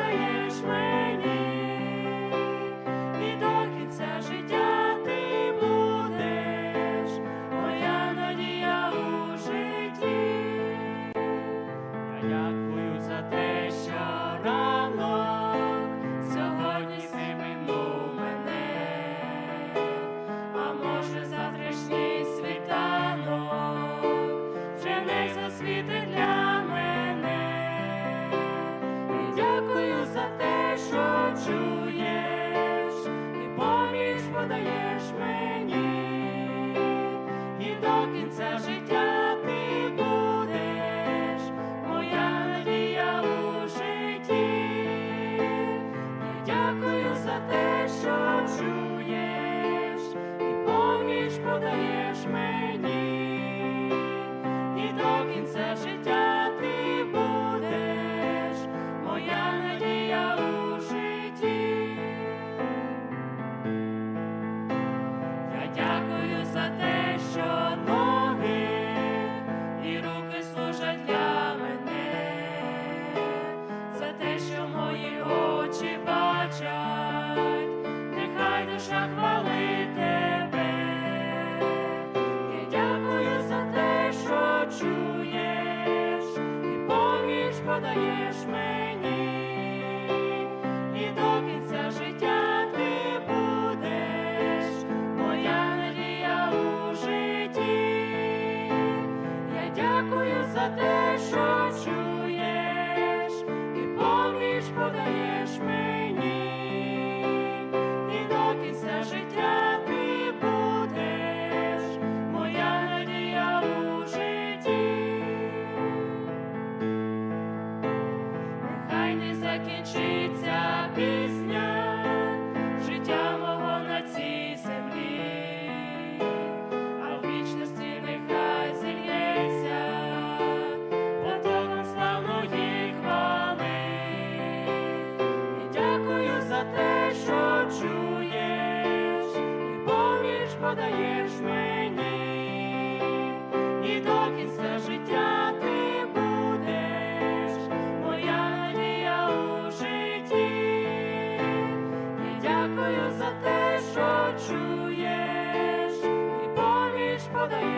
honor. мовчать, нехай душа хвалить. закінчиться пісня життя мого на цій землі, а в вічності нехай зільється потоком славної хвали. І дякую за те, що чуєш, і поміж подаєш мені. Father.